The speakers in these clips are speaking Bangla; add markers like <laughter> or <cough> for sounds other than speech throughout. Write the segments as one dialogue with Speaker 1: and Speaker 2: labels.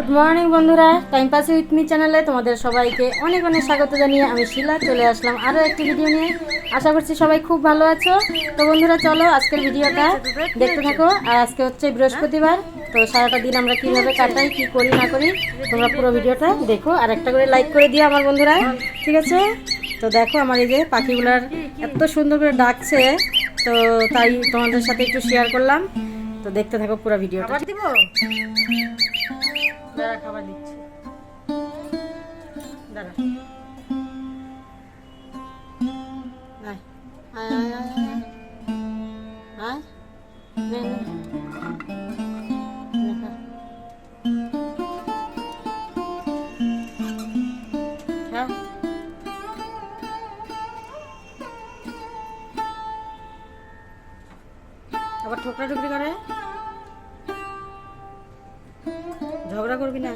Speaker 1: গুড মর্নিং বন্ধুরা। টাইম পাস উইথ মি চ্যানেলে তোমাদের সবাইকে অনেক অনেক স্বাগত জানিয়ে আমি শিলা চলে আসলাম আরও একটি ভিডিও নিয়ে। আশা করছি সবাই খুব ভালো আছো। তো বন্ধুরা, চলো আজকের ভিডিওটা দেখতে থাকো। আর আজকে হচ্ছে বৃহস্পতিবার, তো সারাটা দিন আমরা কীভাবে কাটাই, কী করি, না করি, তোমরা পুরো ভিডিওটা দেখো। আর একটা করে লাইক করে দিও আমার বন্ধুরা, ঠিক আছে? তো দেখো আমার এই যে পাখিগুলার এত সুন্দর করে ডাকছে, তো তাই তোমাদের সাথে একটু শেয়ার করলাম। তো দেখতে থাকো পুরো ভিডিওটা দাঁড়া খাবার দিচ্ছি। দাঁড়া। আবার ঠোকরা ঠুকরি করে? না।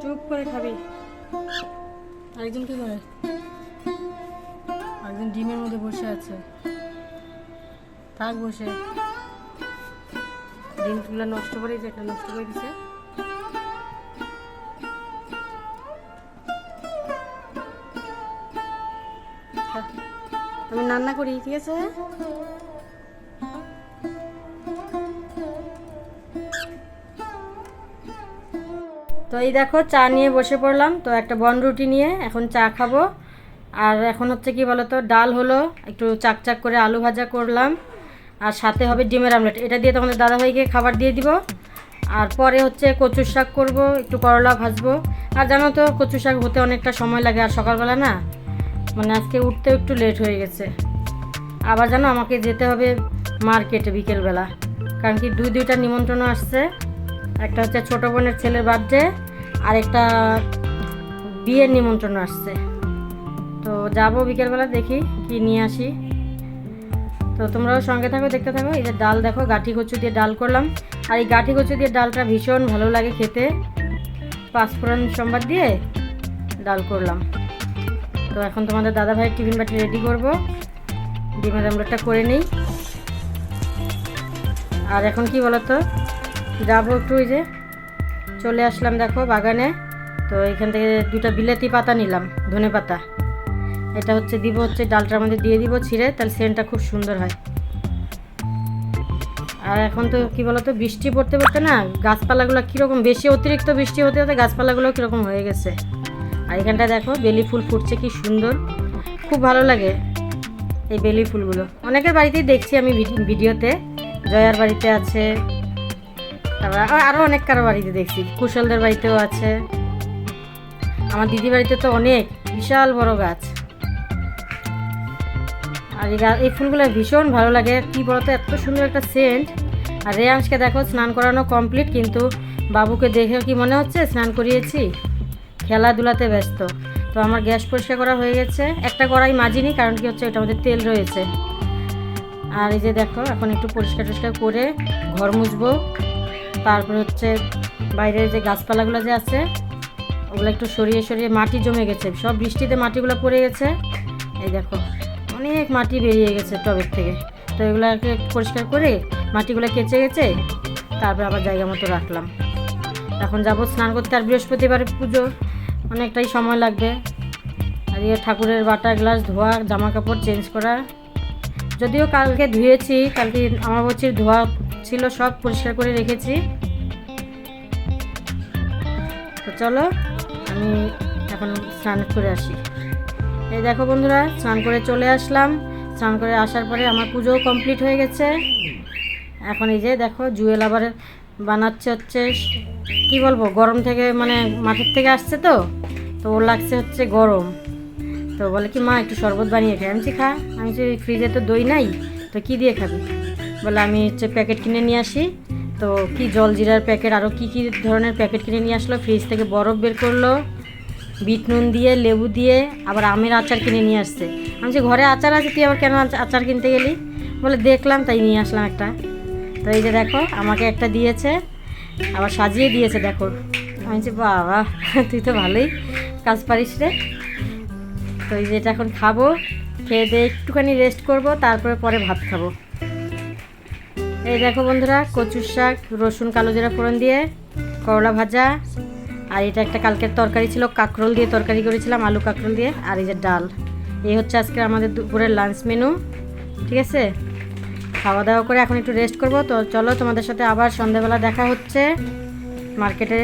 Speaker 1: চুপ করে খাবি। আরেকজন কি করে আরেকজন ডিমের মধ্যে বসে আছে। থাক বসে। ডিমগুলো নষ্ট করে একটা নষ্ট করে দিছে আমি রান্না করি, ঠিক আছে? তো এই দেখো, চা নিয়ে বসে পড়লাম। তো একটা বন রুটি নিয়ে এখন চা খাব। আর এখন হচ্ছে কি বলতো, ডাল হলো, একটু চাকচাক করে আলু ভাজা করলাম। আর সাথে হবে ডিমের আমলেট। এটা দিয়ে তোমাদের দাদাভাইকে খাবার দিয়ে দিব। আর পরে হচ্ছে কচুর শাক করব, একটু করলা ভাজবো। আর জানো তো কচু শাক হতে অনেকটা সময় লাগে আর সকালবেলা না। মানে আজকে উঠতেও একটু লেট হয়ে গেছে। আবার জানো আমাকে যেতে হবে মার্কেটে বিকেলবেলা। কারণ কি দুই, দুইটা নিমন্ত্রণ আসছে। একটা হচ্ছে ছোটো বোনের ছেলের বার্থডে আর একটা বিয়ের নিমন্ত্রণ আসছে। তো যাব বিকেলবেলা দেখি কি নিয়ে আসি। তো তোমরাও সঙ্গে থাকো, দেখতে থাকো। এই যে ডাল দেখো, গাঠি কচু দিয়ে ডাল করলাম। আর এই গাঠি কচু দিয়ে ডালটা ভীষণ ভালো লাগে খেতে। পাঁচফোড়ন সম্বাদ দিয়ে ডাল করলাম। তো এখন তোমাদের দাদা ভাইয়ের টিফিন বাটি রেডি করব। ডিমের আমলেটটা করে নিই। আর এখন কি বলতো? যাব একটু ওই যে চলে আসলাম দেখো বাগানে। তো এখান থেকে দুটা বিলাতি পাতা নিলাম, ধনে পাতা। এটা হচ্ছে দিব, হচ্ছে ডালটার মধ্যে দিয়ে দিব ছিঁড়ে, তাহলে সেন্টটা খুব সুন্দর হয়। আর এখন তো কি বলতো, বৃষ্টি পড়তে পড়তে না গাছপালাগুলো কীরকম, বেশি অতিরিক্ত বৃষ্টি হতে হতে গাছপালাগুলো কীরকম হয়ে গেছে। আর এখানটা দেখো, বেলি ফুল ফুটছে কি সুন্দর। খুব ভালো লাগে এই বেলি ফুলগুলো। অনেকের বাড়িতেই দেখছি আমি ভিডিওতে, জয়ার বাড়িতে আছে, তারপর আরও অনেক কারও বাড়িতে দেখছি। কুশলদের বাড়িতেও আছে। আমার দিদি বাড়িতে তো অনেক, বিশাল বড় গাছ। আর এই গা- এই ফুলগুলো ভীষণ ভালো লাগে। কি বলতো, এত সুন্দর একটা সেন্ট আর রেয়াংশকে দেখো, স্নান করানো কমপ্লিট কিন্তু বাবুকে দেখে কি মনে হচ্ছে, স্নান করিয়েছি? খেলাধুলাতে ব্যস্ত। তো আমার গ্যাস পরিষ্কার করা হয়ে গেছে। একটা কড়াই মাজিনি, কারণ কি হচ্ছে ওটার মধ্যে তেল রয়েছে। আর এই যে দেখো, এখন একটু পরিষ্কার টরিষ্কার করে ঘর মুছবো। তারপরে হচ্ছে বাইরের যে গাছপালাগুলো যে আছে, ওগুলো একটু সরিয়ে সরিয়ে মাটি জমে গেছে। সব বৃষ্টিতে মাটিগুলো পড়ে গেছে। এই দেখো, অনেক মাটি বেরিয়ে গেছে টবের থেকে। তো এগুলোকে পরিষ্কার করে মাটিগুলো কেচে গেছে, তারপর আবার জায়গা মতো রাখলাম। এখন যাব স্নান করতে আর বৃহস্পতিবার পুজো। অনেকটাই সময় লাগবে। আর ইয়ে ঠাকুরের বাটা গ্লাস, ধোয়া জামা কাপড় চেঞ্জ করা যদিও কালকে ধুয়েছি, কালকে আমার বলছির ধোয়া ছিল, সব পরিষ্কার করে রেখেছি। তো চলো, আমি এখন স্নান করে আসি। এই দেখো বন্ধুরা, স্নান করে চলে আসলাম। স্নান করে আসার পরে আমার পুজোও কমপ্লিট হয়ে গেছে। এখন এই যে দেখো, জুয়েল আবার বানাচ্ছে হচ্ছে, কি বলব, গরম থেকে মানে মাঠের থেকে আসছে তো। তো ওর লাগছে হচ্ছে গরম। তো বলে কি, মা, একটু শরবত বানিয়ে খাই। আমি খা, আমি যে ফ্রিজে তো দই নাই, তো কি দিয়ে খাবি? বলে, আমি হচ্ছে প্যাকেট কিনে নিয়ে আসি। তো কি জল জিরার প্যাকেট আরও কি কি ধরনের প্যাকেট কিনে নিয়ে আসলো? ফ্রিজ থেকে বরফ বের করল, বিট নুন দিয়ে, লেবু দিয়ে, আবার আমের আচার কিনে নিয়ে আসছে। আমি যে ঘরে আচার আছে, তুই আবার কেন আচ- আচার কিনতে গেলি? বলে, দেখলাম, তাই নিয়ে আসলাম একটা। তো এই যে দেখো, আমাকে একটা দিয়েছে, আবার সাজিয়ে দিয়েছে, দেখো। আমি যে বাবা, তুই তো ভালোই কাজ পারিস রে। তো এই যে এটা এখন খাব, খেয়ে দিয়ে একটুখানি রেস্ট করব, তারপরে পরে ভাত খাব। এই দেখো বন্ধুরা, কচুর শাক, রসুন কালো জিরা ফোড়ন দিয়ে, করলা ভাজা, আর এটা একটা কালকের তরকারি ছিল, কাঁকরোল দিয়ে তরকারি করেছিলাম, আলু কাঁকরোল দিয়ে, আর এই যে ডাল। এই হচ্ছে আজকে আমাদের দুপুরের লাঞ্চ মেনু ঠিক আছে? খাওয়া দাওয়া করে এখন একটু রেস্ট করব, তো চলো তোমাদের সাথে আবার সন্ধ্যাবেলা দেখা হচ্ছে মার্কেটে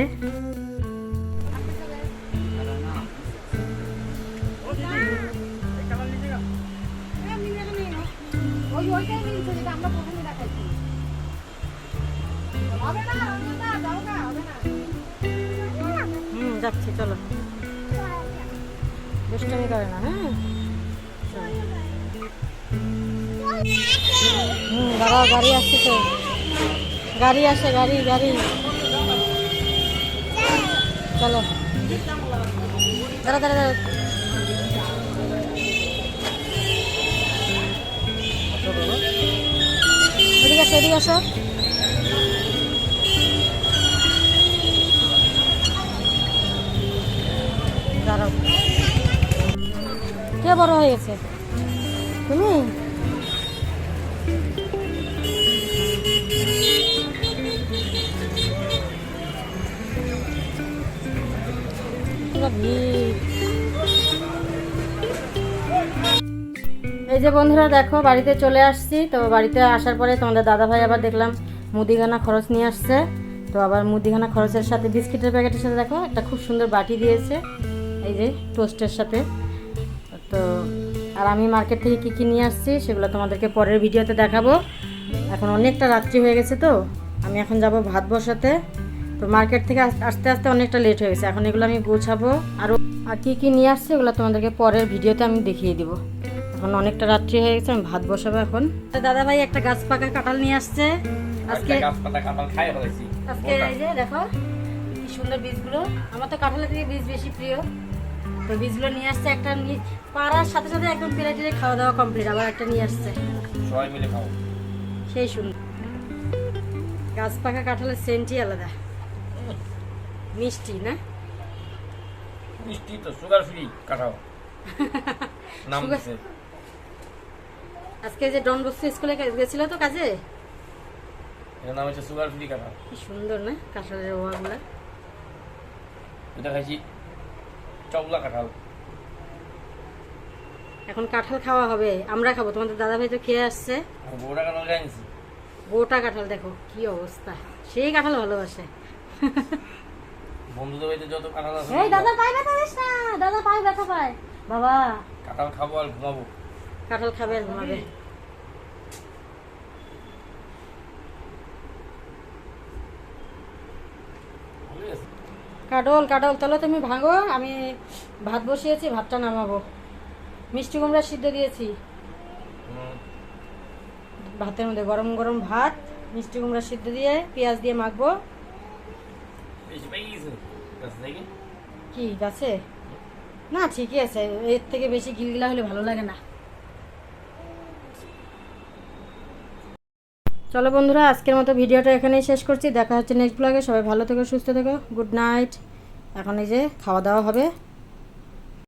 Speaker 1: হুম, যাচ্ছি, চলো। দুষ্টমি করে না হ্যাঁ? হুম দাঁড়াও গাড়ি আসছে তো। গাড়ি আসে, গাড়ি গাড়ি। চলো। দাঁড়া দাঁড়া দাঁড়া। এদিকে আসো এদিকে আসো। কে বড় হয়ে গেছে। তুমি? এই যে বন্ধুরা দেখো, বাড়িতে চলে আসছি। তো বাড়িতে আসার পরে তোমাদের দাদা ভাই আবার দেখলাম মুদিখানা খরচ নিয়ে আসছে। তো আবার মুদিখানা খরচের সাথে বিস্কিটের প্যাকেটের সাথে দেখো, একটা খুব সুন্দর বাটি দিয়েছে। এই যে টোস্টের সাথে। তো আর আমি মার্কেট থেকে কী কী নিয়ে আসছি সেগুলো তোমাদেরকে পরের ভিডিওতে দেখাবো। এখন অনেকটা রাত্রি হয়ে গেছে তো আমি এখন যাব ভাত বসাতে। তো মার্কেট থেকে আস- আস্তে আসতে অনেকটা লেট হয়ে গেছে এখন এগুলো আমি গোছাবো। আর আর কী কী নিয়ে আসছি ওগুলো তোমাদেরকে পরের ভিডিওতে আমি দেখিয়ে দিব। এখন অনেকটা রাত্রি হয়ে গেছে আমি ভাত বসাবো এখন। দাদা ভাই একটা গাছ পাকা কাঁঠাল নিয়ে আসছে। আজকে আজকে এই যে দেখো কি সুন্দর বীজগুলো। আমার তো কাঁঠালের থেকে বীজ বেশি প্রিয়। তো বীজগুলো নিয়ে আসছে একটা পাড়ার সাথে সাথে একদম পেরে টেরে খাওয়া দাওয়া কমপ্লিট আবার একটা নিয়ে আসছে।
Speaker 2: সবাই মিলে খাও।
Speaker 1: সেই সুন্দর। গাছ পাকা কাঁঠালের সেন্টই আলাদা। মিষ্টি না?
Speaker 2: মিষ্টি তো সুগার ফ্রি কাঁঠাল। <laughs> নাম
Speaker 1: আজকে যে ডন বস্কো স্কুলে গেছিল তো কাজে?
Speaker 2: এটার নাম হচ্ছে সুগার ফ্রি কাঁঠাল।
Speaker 1: কি সুন্দর না? কাঁঠালের ওয়াগুলা
Speaker 2: এটা খাইছি চৌলা কাঁঠাল।
Speaker 1: এখন কাঁঠাল খাওয়া হবে। আমরা খাব। তোমাদের দাদা ভাই তো খেয়ে আসছে।
Speaker 2: বউটা কাঁঠাল খাই নিছি?
Speaker 1: গোটা কাঁঠাল দেখো কি অবস্থা। সেই কাঁঠাল ভালোবাসে।
Speaker 2: বন্ধুদের বাড়িতে যত কাঁঠাল আছে
Speaker 1: এই দাদা পায় ব্যথা দিস না। দাদা পায় ব্যথা পায়। বাবা।
Speaker 2: কাঁঠাল খাব আর ঘুমাবো।
Speaker 1: কাঁঠাল খাবে আর ঘুমাবে
Speaker 2: ভালোই আছে।
Speaker 1: কাডল কাডল তাহলে তুমি, ভাঙো। আমি ভাত বসিয়েছি, ভাতটা নামাবো। মিষ্টি কুমড়া সিদ্ধ দিয়েছি। ভাতের মধ্যে গরম গরম ভাত, মিষ্টি কুমড়া সিদ্ধ দিয়ে পেঁয়াজ দিয়ে মাখবো। কি, গাছে? না, ঠিকই আছে। এর থেকে বেশি গিলগিলা হলে ভালো লাগে না। চলো বন্ধুরা, আজকের মতো ভিডিওটা এখানেই শেষ করছি। দেখা হচ্ছে নেক্সট ব্লগে সবাই ভালো থেকো, সুস্থ থেকো গুড নাইট এখন এই যে খাওয়া দাওয়া হবে।